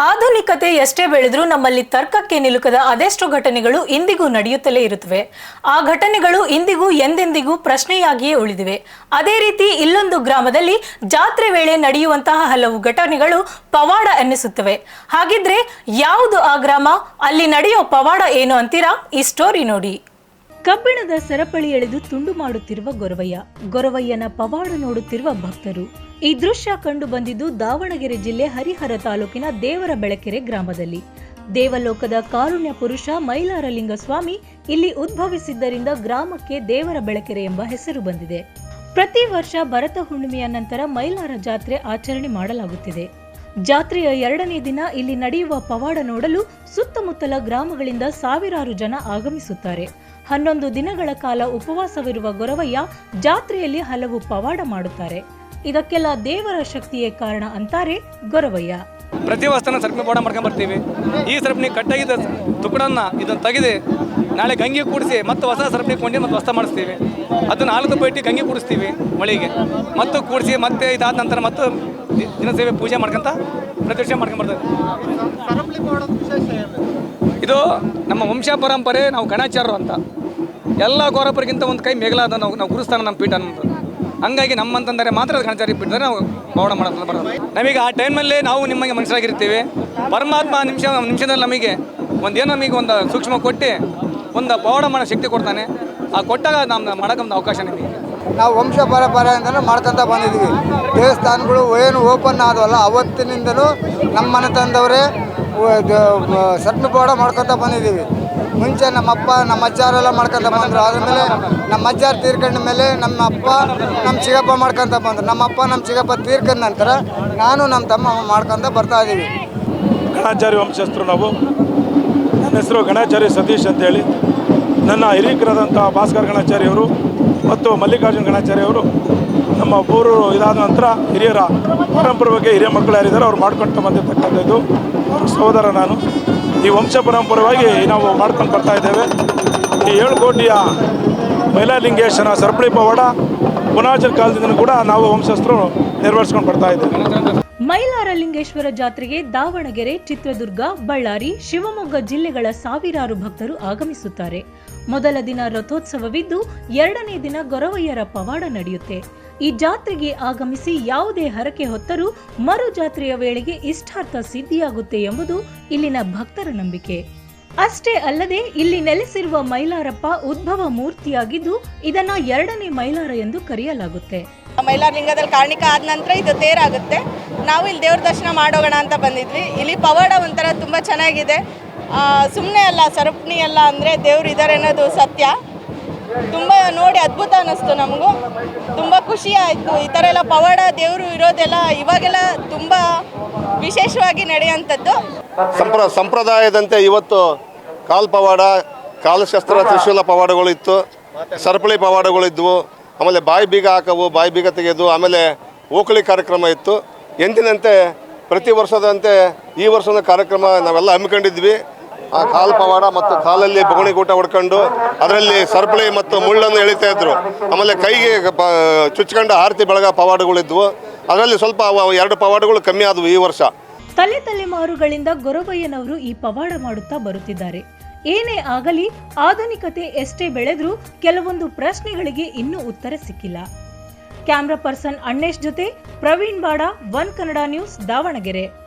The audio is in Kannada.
ಆಧುನಿಕತೆ ಎಷ್ಟೇ ಬೆಳೆದರೂ ನಮ್ಮಲ್ಲಿ ತರ್ಕಕ್ಕೆ ನಿಲುಕದ ಅದೆಷ್ಟು ಘಟನೆಗಳು ಇಂದಿಗೂ ನಡೆಯುತ್ತಲೇ ಇರುತ್ತವೆ. ಆ ಘಟನೆಗಳು ಇಂದಿಗೂ ಎಂದೆಂದಿಗೂ ಪ್ರಶ್ನೆಯಾಗಿಯೇ ಉಳಿದಿವೆ. ಅದೇ ರೀತಿ ಇಲ್ಲೊಂದು ಗ್ರಾಮದಲ್ಲಿ ಜಾತ್ರೆ ವೇಳೆ ನಡೆಯುವಂತಹ ಹಲವು ಘಟನೆಗಳು ಪವಾಡ ಎನ್ನಿಸುತ್ತವೆ. ಹಾಗಿದ್ರೆ ಯಾವುದು ಆ ಗ್ರಾಮ? ಅಲ್ಲಿ ನಡೆಯೋ ಪವಾಡ ಏನು ಅಂತೀರಾ? ಈ ಸ್ಟೋರಿ ನೋಡಿ. ಕಬ್ಬಿಣದ ಸರಪಳಿ ಎಳೆದು ತುಂಡು ಮಾಡುತ್ತಿರುವ ಗೊರವಯ್ಯ. ಗೊರವಯ್ಯನ ಪವಾಡ ನೋಡುತ್ತಿರುವ ಭಕ್ತರು. ಈ ದೃಶ್ಯ ಕಂಡು ಬಂದಿದ್ದು ದಾವಣಗೆರೆ ಜಿಲ್ಲೆ ಹರಿಹರ ತಾಲೂಕಿನ ದೇವರ ಬೆಳಕೆರೆ ಗ್ರಾಮದಲ್ಲಿ. ದೇವಲೋಕದ ಕಾರುಣ್ಯ ಪುರುಷ ಮೈಲಾರಲಿಂಗ ಸ್ವಾಮಿ ಇಲ್ಲಿ ಉದ್ಭವಿಸಿದ್ದರಿಂದ ಗ್ರಾಮಕ್ಕೆ ದೇವರ ಬೆಳಕೆರೆ ಎಂಬ ಹೆಸರು ಬಂದಿದೆ. ಪ್ರತಿ ವರ್ಷ ಭರತ ಹುಣ್ಣಿಮೆಯ ನಂತರ ಮೈಲಾರ ಜಾತ್ರೆ ಆಚರಣೆ ಮಾಡಲಾಗುತ್ತಿದೆ. ಜಾತ್ರೆಯ ಎರಡನೇ ದಿನ ಇಲ್ಲಿ ನಡೆಯುವ ಪವಾಡ ನೋಡಲು ಸುತ್ತಮುತ್ತಲ ಗ್ರಾಮಗಳಿಂದ ಸಾವಿರಾರು ಜನ ಆಗಮಿಸುತ್ತಾರೆ. ಹನ್ನೊಂದು ದಿನಗಳ ಕಾಲ ಉಪವಾಸವಿರುವ ಗೊರವಯ್ಯ ಜಾತ್ರೆಯಲ್ಲಿ ಹಲವು ಪವಾಡ ಮಾಡುತ್ತಾರೆ. ಇದಕ್ಕೆಲ್ಲ ದೇವರ ಶಕ್ತಿಯೇ ಕಾರಣ ಅಂತಾರೆ ಗೊರವಯ್ಯ. ಪ್ರತಿ ವಸ್ತನ ಸರಪಣಿ ಪವಾಡ ಮಾಡ್ಕೊಂಡು ಬರ್ತೀವಿ. ಈ ಸರ್ಪಣಿ ಕಟ್ಟಾಗಿದ್ದ ತುಕ್ಕಡನ್ನ ಇದನ್ನು ತೆಗೆದು ನಾಳೆ ಗಂಗೆ ಕೂಡಿಸಿ ಮತ್ತೆ ಹೊಸ ಸರಪಣಿ ಕೊಂಡಿ ಮತ್ತೆ ಹೊಸ ಮಾಡಿಸ್ತೀವಿ. ಅದನ್ನು ನಾಲ್ಕು ಪೈಟಿ ಗಂಗೆ ಕೂಡಿಸ್ತೀವಿ ಮಳೆಗೆ. ಮತ್ತು ಕೂಡಿಸಿ ಮತ್ತೆ ಇದಾದ ನಂತರ ಮತ್ತು ದಿನ ದಿನಸೇವೆ ಪೂಜೆ ಮಾಡ್ಕೊಂತ ಪ್ರತಿ ವರ್ಷ ಮಾಡ್ಕೊಂಡ್ ಬರ್ತೇವೆ ಇದು ನಮ್ಮ ವಂಶ ಪರಂಪರೆ ನಾವು ಗಣಾಚಾರರು ಅಂತ. ಎಲ್ಲ ಗೌರವರಿಗಿಂತ ಒಂದು ಕೈ ಮೇಘಲಾದ ನಾವು ನಾವು ಗುರುಸ್ಥಾನ ನಮ್ಮ ಪೀಠ ನಮ್ಮದು ಹಂಗಾಗಿ ನಮ್ಮಂತಂದರೆ ಮಾತ್ರ ಗಣಚಾರಿ ಪೀಠದಲ್ಲಿ ನಾವು ಪವಾಡ ಮಾಡೋದು ಬರೋದು. ನಮಗೆ ಆ ಟೈಮಲ್ಲಿ ನಾವು ನಿಮಗೆ ಮನುಷ್ಯರಾಗಿರ್ತೀವಿ ಪರಮಾತ್ಮ ನಿಮಿಷ ನಿಮಿಷದಲ್ಲಿ ನಮಗೆ ಒಂದೇನೋ ನಮಗೆ ಒಂದು ಸೂಕ್ಷ್ಮ ಕೊಟ್ಟು ಒಂದು ಪವಾಡ ಮಾಡೋ ಶಕ್ತಿ ಕೊಡ್ತಾನೆ. ಆ ಕೊಟ್ಟಾಗ ನಮ್ಮ ಮಾಡೋಕೆ ಒಂದು ಅವಕಾಶ ನಿಮಗೆ. ನಾವು ವಂಶ ಪರಂಪರೆಯಿಂದಲೂ ಮಾಡ್ಕೊತ ಬಂದಿದ್ದೀವಿ. ದೇವಸ್ಥಾನಗಳು ಏನು ಓಪನ್ ಆದವಲ್ಲ ಅವತ್ತಿನಿಂದಲೂ ನಮ್ಮ ಮನೆತನದವರೇ ಸಣ್ಣ ಪವಾಡ ಮಾಡ್ಕೊತ ಬಂದಿದ್ದೀವಿ. ಮುಂಚೆ ನಮ್ಮ ಅಪ್ಪ ನಮ್ಮ ಅಜ್ಜಾರೆಲ್ಲ ಮಾಡ್ಕೊಂತ ಬಂದರು. ಆದಮೇಲೆ ನಮ್ಮ ಅಜ್ಜಾರು ತೀರ್ಕೊಂಡ ಮೇಲೆ ನಮ್ಮ ಅಪ್ಪ ನಮ್ಮ ಚಿಗಪ್ಪ ಮಾಡ್ಕೊಂತ ಬಂದರು. ನಮ್ಮ ಅಪ್ಪ ನಮ್ಮ ಚಿಗಪ್ಪ ತೀರ್ಕೊಂಡ ನಂತರ ನಾನು ನಮ್ಮ ತಮ್ಮ ಮಾಡ್ಕೊಂತ ಬರ್ತಾ ಇದ್ದೀವಿ ಗಣಾಚಾರಿ ವಂಶಸ್ಥರು ನಾವು. ನನ್ನ ಹೆಸರು ಗಣಾಚಾರಿ ಸತೀಶ್ ಅಂತೇಳಿ. ನನ್ನ ಹಿರೀಕರಾದಂಥ ಭಾಸ್ಕರ್ ಗಣಾಚಾರ್ಯವರು ಮತ್ತು ಮಲ್ಲಿಕಾರ್ಜುನ ಗಣಾಚಾರ್ಯವರು ನಮ್ಮ ಊರು ಇದಾದ ನಂತರ ಹಿರಿಯರ ಪರಂಪರೆ ಬಗ್ಗೆ ಹಿರಿಯ ಮಕ್ಕಳು ಯಾರಿದ್ದಾರೆ, ಅವ್ರು ಮಾಡ್ಕೊಳ್ತಾ ಬಂದಿರ್ತಕ್ಕಂಥದ್ದು. ಸಹೋದರ ನಾನು. ಈ ವಂಶ ಪರಂಪರವಾಗಿ ನಾವು ಮಾಡ್ಕೊಂಡು ಬರ್ತಾ ಇದ್ದೇವೆ. ಈ ಏಳು ಕೋಟಿಯ ಮೈಲಾಲಿಂಗೇಶನ ಸರಪಳಿ ಪವಾಡ ಪುನಾಜನ ಕಾಲದಿಂದ ಕೂಡ ನಾವು ವಂಶಸ್ಥರು ನೆರವೇರಿಸ್ಕೊಂಡು ಬರ್ತಾ ಇದ್ದೇವೆ. ಮೈಲಾರಲಿಂಗೇಶ್ವರ ಜಾತ್ರೆಗೆ ದಾವಣಗೆರೆ, ಚಿತ್ರದುರ್ಗ, ಬಳ್ಳಾರಿ, ಶಿವಮೊಗ್ಗ ಜಿಲ್ಲೆಗಳ ಸಾವಿರಾರು ಭಕ್ತರು ಆಗಮಿಸುತ್ತಾರೆ. ಮೊದಲ ದಿನ ರಥೋತ್ಸವವಿದ್ದು ಎರಡನೇ ದಿನ ಗೊರವಯ್ಯರ ಪವಾಡ ನಡೆಯುತ್ತೆ. ಈ ಜಾತ್ರೆಗೆ ಆಗಮಿಸಿ ಯಾವುದೇ ಹರಕೆ ಹೊತ್ತರೂ ಮರು ಜಾತ್ರೆಯ ವೇಳೆಗೆ ಇಷ್ಟಾರ್ಥ ಸಿದ್ಧಿಯಾಗುತ್ತೆ ಎಂಬುದು ಇಲ್ಲಿನ ಭಕ್ತರ ನಂಬಿಕೆ. ಅಷ್ಟೇ ಅಲ್ಲದೆ ಇಲ್ಲಿ ನೆಲೆಸಿರುವ ಮೈಲಾರಪ್ಪ ಉದ್ಭವ ಮೂರ್ತಿಯಾಗಿದ್ದು ಇದನ್ನ ಎರಡನೇ ಮೈಲಾರ ಎಂದು ಕರೆಯಲಾಗುತ್ತೆ. ಮೈಲಾರಲಿಂಗದಲ್ಲಿ ಕಾರಣಿಕ ಆದ ನಂತರ ಇದು ತೇರಾಗುತ್ತೆ. ನಾವು ಇಲ್ಲಿ ದೇವ್ರ ದರ್ಶನ ಮಾಡೋಗೋಣ ಅಂತ ಬಂದಿದ್ವಿ. ಇಲ್ಲಿ ಪವಾಡ ಒಂಥರ ತುಂಬ ಚೆನ್ನಾಗಿದೆ. ಸುಮ್ಮನೆ ಅಲ್ಲ, ಸರಪಣಿ ಅಲ್ಲ ಅಂದರೆ ದೇವ್ರು ಇದ್ದಾರೆ ಅನ್ನೋದು ಸತ್ಯ. ತುಂಬ ನೋಡಿ ಅದ್ಭುತ ಅನ್ನಿಸ್ತು ನಮಗೂ. ತುಂಬ ಖುಷಿ ಆಯಿತು. ಈ ಥರ ಎಲ್ಲ ಪವಾಡ, ದೇವರು ಇರೋದೆಲ್ಲ ಇವಾಗೆಲ್ಲ ತುಂಬ ವಿಶೇಷವಾಗಿ ನಡೆಯುವಂಥದ್ದು. ಸಂಪ್ರ, ಸಂಪ್ರದಾಯದಂತೆ ಇವತ್ತು ಕಾಲ್ ಪವಾಡ, ಕಾಲಶಸ್ತ್ರ ತ್ರಿಶೂಲ ಪವಾಡಗಳು ಇತ್ತು. ಸರಪಳಿ ಪವಾಡಗಳಿದ್ವು ಆಮೇಲೆ ಬಾಯಿ ಬೀಗ ಹಾಕವು, ಬಾಯಿ ಬೀಗ ತೆಗೆದು, ಆಮೇಲೆ ಓಕಳಿ ಕಾರ್ಯಕ್ರಮ ಇತ್ತು. ಎಂದಿನಂತೆ ಪ್ರತಿ ವರ್ಷದಂತೆ ಈ ವರ್ಷದ ಕಾರ್ಯಕ್ರಮ ನಾವೆಲ್ಲ ಹಮ್ಮಿಕೊಂಡಿದ್ವಿ. ಆ ಕಾಲು ಪವಾಡ ಮತ್ತು ಕಾಲಲ್ಲಿ ಬೊಗಣಿಗೂಟ ಹೊಡ್ಕೊಂಡು ಅದರಲ್ಲಿ ಸರಪಳಿ ಮತ್ತು ಮುಳ್ಳನ್ನು ಎಳಿತಾ ಇದ್ರು. ಆಮೇಲೆ ಕೈಗೆ ಚುಚ್ಕೊಂಡು ಆರತಿ ಬೆಳಗ ಪವಾಡಗಳಿದ್ವು ಅದರಲ್ಲಿ ಸ್ವಲ್ಪ ಎರಡು ಪವಾಡಗಳು ಕಮ್ಮಿ ಆದವು ಈ ವರ್ಷ. ತಲೆ ತಲೆಮಾರುಗಳಿಂದ ಗೊರವಯ್ಯನವರು ಈ ಪವಾಡ ಮಾಡುತ್ತಾ ಬರುತ್ತಿದ್ದಾರೆ. ಏನೇ ಆಗಲಿ, ಆಧುನಿಕತೆ ಎಷ್ಟೇ ಬೆಳೆದ್ರೂ ಕೆಲವೊಂದು ಪ್ರಶ್ನೆಗಳಿಗೆ ಇನ್ನೂ ಉತ್ತರ ಸಿಕ್ಕಿಲ್ಲ. ಕ್ಯಾಮ್ರಾ ಪರ್ಸನ್ ಅಣ್ಣೇಶ್ ಜೊತೆ ಪ್ರವೀಣ್ ಬಾಡ, ಒನ್ ಕನ್ನಡ ನ್ಯೂಸ್ ದಾವಣಗೆರೆ.